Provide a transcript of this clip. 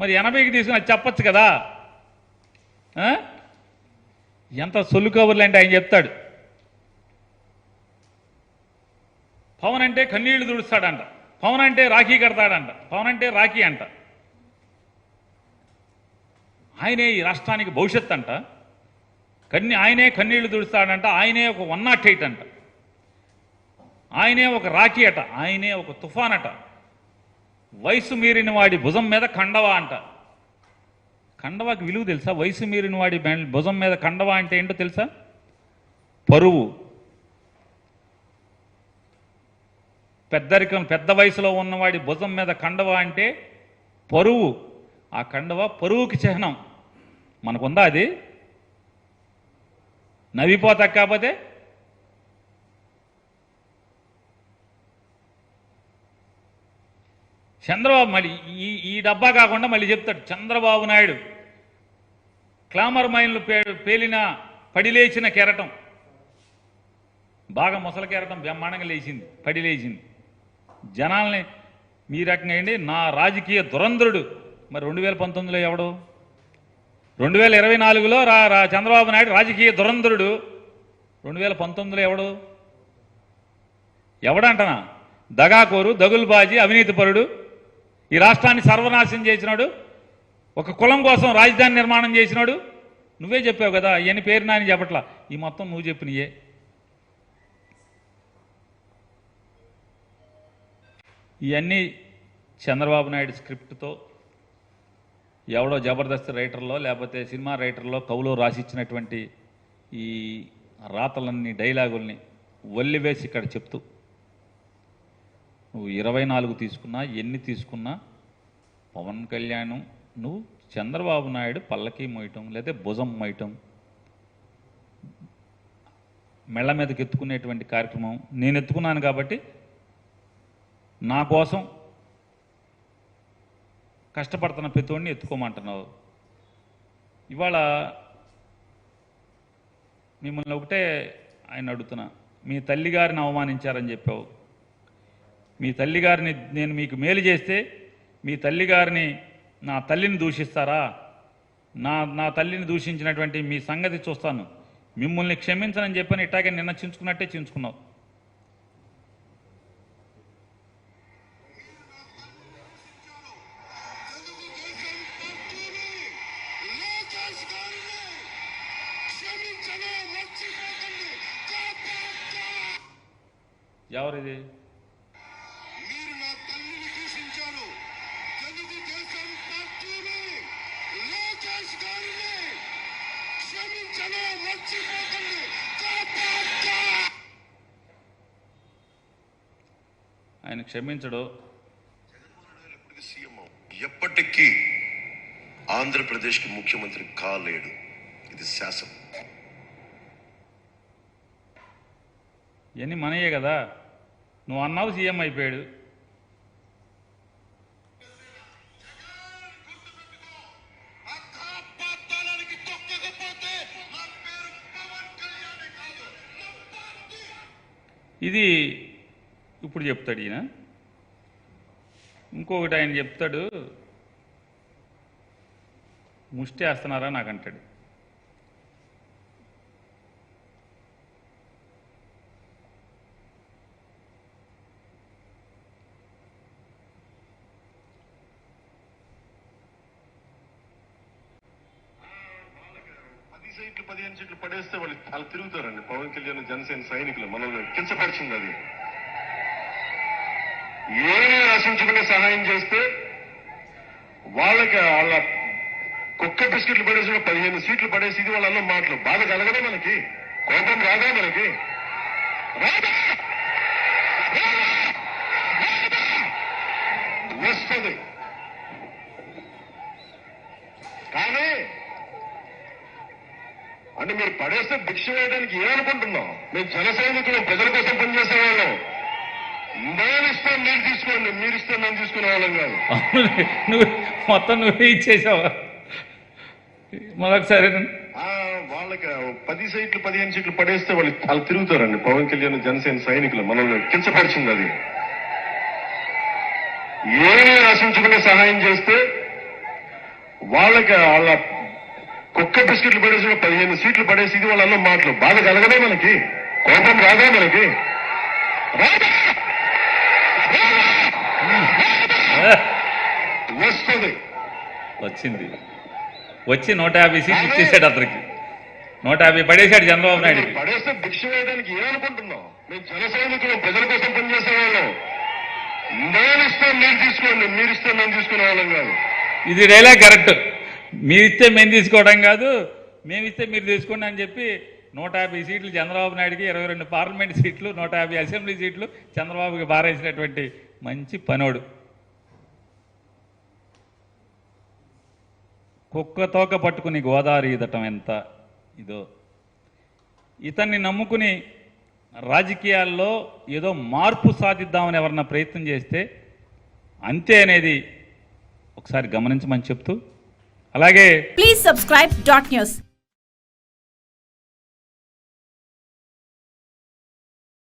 మరి ఎనభైకి తీసుకుని అది చెప్పచ్చు కదా? ఆ? ఎంత సొల్లు కబుర్లు అంటే ఆయన చెప్తాడు. పవన్ అంటే కన్నీళ్ళు తుడుస్తాడంట పవన్ అంటే రాఖీ కడతాడంట. పవన్ అంటే రాఖీ అంట. ఆయనే ఈ రాష్ట్రానికి భవిష్యత్ అంట. కన్ని ఆయనే కన్నీళ్ళు తుడుస్తాడంట ఆయనే ఒక వన్ నాట్ ఎయిట్ అంట. ఆయనే ఒక రాఖీ అట. ఆయనే ఒక తుఫాన్ అట. వయసు మీరిన వాడి భుజం మీద కండవా అంట. కండవాకి విలువ తెలుసా? వయసు మీరిన వాడి భుజం మీద కండవా అంటే ఏంటో తెలుసా? పరువు. పెద్దరికం పెద్ద వయసులో ఉన్నవాడి భుజం మీద కండవ అంటే పరువు. ఆ కండవ పరువుకి చిహ్నం. మనకుందా అది? నవ్విపోతా కాకపోతే చంద్రబాబు మళ్ళీ ఈ ఈ డబ్బా కాకుండా మళ్ళీ చెప్తాడు చంద్రబాబు నాయుడు. క్లామర్ మైన్లు పే పేలిన పడిలేచిన కెరటం. బాగా ముసల కెరటం బ్రహ్మాండంగా లేచింది పడి లేచింది. జనాల్ని మీ రకంగా ఏంటి? నా రాజకీయ దురంధ్రుడు. మరి రెండు వేల పంతొమ్మిదిలో ఎవడు? రెండు వేల ఇరవై నాలుగులో రా రా చంద్రబాబు నాయుడు రాజకీయ దురంధ్రుడు. రెండు వేల పంతొమ్మిదిలో ఎవడు? ఎవడంటనా? దగాకోరు దగులుబాజీ అవినీతిపరుడు. ఈ రాష్ట్రాన్ని సర్వనాశనం చేసినాడు. ఒక కులం కోసం రాజధాని నిర్మాణం చేసినాడు. నువ్వే చెప్పావు కదా ఇవన్నీ పేరు నాని చెప్పట్లా. ఈ మొత్తం నువ్వు చెప్పినయే. ఇవన్నీ చంద్రబాబు నాయుడు స్క్రిప్ట్తో ఎవడో జబర్దస్త్ రైటర్లో లేకపోతే సినిమా రైటర్లో కవులో రాసిచ్చినటువంటి ఈ రాతలన్నీ డైలాగుల్ని వల్లివేసి ఇక్కడ చెప్తూ నువ్వు ఇరవై నాలుగు తీసుకున్నా ఎన్ని తీసుకున్నా పవన్ కళ్యాణ్ నువ్వు చంద్రబాబు నాయుడు పల్లకి మోయటం లేదా భుజం మోయటం మెళ్ళ మీదకి ఎత్తుకునేటువంటి కార్యక్రమం నేను ఎత్తుకున్నాను కాబట్టి నా కోసం కష్టపడుతున్న ప్రతివాడిని ఎత్తుకోమంటున్నావు. ఇవాళ మిమ్మల్ని ఒకటే ఆయన అడుగుతున్నా మీ తల్లిగారిని అవమానించారని చెప్పావు. మీ తల్లిగారిని నేను మీకు మేలు చేస్తే మీ తల్లిగారిని నా తల్లిని దూషిస్తారా? నా నా తల్లిని దూషించినటువంటి మీ సంగతి చూస్తాను. మిమ్మల్ని క్షమించనని చెప్పని ఇట్టాగే నిన్న చించుకున్నట్టే చించుకున్నావు. ఎవరిది? మర్చిపోకండి. ఆయన క్షమించడు. ఎప్పటికీ ఆంధ్రప్రదేశ్కి ముఖ్యమంత్రి కాలేడు. ఇది శాసనం. ఇవన్నీ మనయే కదా. నువ్వు అన్నావు సీఎం అయిపోయాడు. ఇది ఇప్పుడు చెప్తాడు ఈయన. ఇంకొకటి ఆయన చెప్తాడు ముష్టి వేస్తున్నారా? నాకు అంటాడు సీట్లు పదిహేను సీట్లు పడేస్తే వాళ్ళు వాళ్ళు తిరుగుతారండి పవన్ కళ్యాణ్ జనసేన సైనికులు మనల్ని కించపరిచింది అది ఏమీ ఆశించకుండా సహాయం చేస్తే వాళ్ళకి వాళ్ళ కుక్క బిస్కెట్లు పడేసిన పదిహేను సీట్లు పడేసి ఇది వాళ్ళ మాటలు బాధ కలగదా మనకి కోపం రాదా మనకి రాదా? రాదా? రాదా? వస్తుంది కానీ అంటే మీరు పడేస్తే భిక్ష వేయడానికి ఏమనుకుంటున్నాం మేము జన సైనికులు ప్రజల కోసం పనిచేసే వాళ్ళం నేను ఇస్తే మీరు తీసుకోండి మీరు ఇస్తే మేము తీసుకునే వాళ్ళం కాదు నువ్వు మొత్తం నువ్వే ఇచ్చేసావు? మరొకసారి ఆ, వాళ్ళకి పది సీట్లు పదిహేను సీట్లు పడేస్తే వాళ్ళు వాళ్ళు తిరుగుతారండి. పవన్ కళ్యాణ్ జనసేన సైనికులు మనల్ని కించపరిచింది అది. ఏమీ ఆశించకుండా సహాయం చేస్తే వాళ్ళకి వాళ్ళ కుక్క బిస్కెట్లు పడేసి పదిహేను సీట్లు పడేసి ఇది వాళ్ళ మాటలు. బాధ కలగదే మనకి. కోపం రాదా మనకి. వస్తుంది. వచ్చింది. వచ్చి నూట యాభై సీట్లు ఇచ్చేసాడు అతనికి. నూట యాభై పడేశాడు చంద్రబాబు నాయుడుకి పడేస్తే భిక్ష వేయడానికి ఏమనుకుంటున్నాం మేము జన సైనికులు ప్రజల కోసం పనిచేసే వాళ్ళం నేను ఇస్తాను మీరు తీసుకోండి మీరు ఇస్తే మేము తీసుకునే వాళ్ళం కాదు. ఇది డైలాగ్ కరెక్ట్. మీరిస్తే మేము తీసుకోవడం కాదు మేమిస్తే మీరు తీసుకోండి అని చెప్పి నూట యాభై సీట్లు చంద్రబాబు నాయుడుకి ఇరవై రెండు పార్లమెంట్ సీట్లు నూట యాభై అసెంబ్లీ సీట్లు చంద్రబాబుకి బారేసినటువంటి మంచి పనోడు. కుక్క తోక పట్టుకుని గోదావరి ఈదటం ఎంత ఇదో. ఇతన్ని నమ్ముకుని రాజకీయాల్లో ఏదో మార్పు సాధిద్దామని ఎవరన్నా ప్రయత్నం చేస్తే అంతే అనేది ఒకసారి గమనించమని చెప్తూ అలాగే ప్లీజ్ సబ్స్క్రైబ్ డాట్ న్యూస్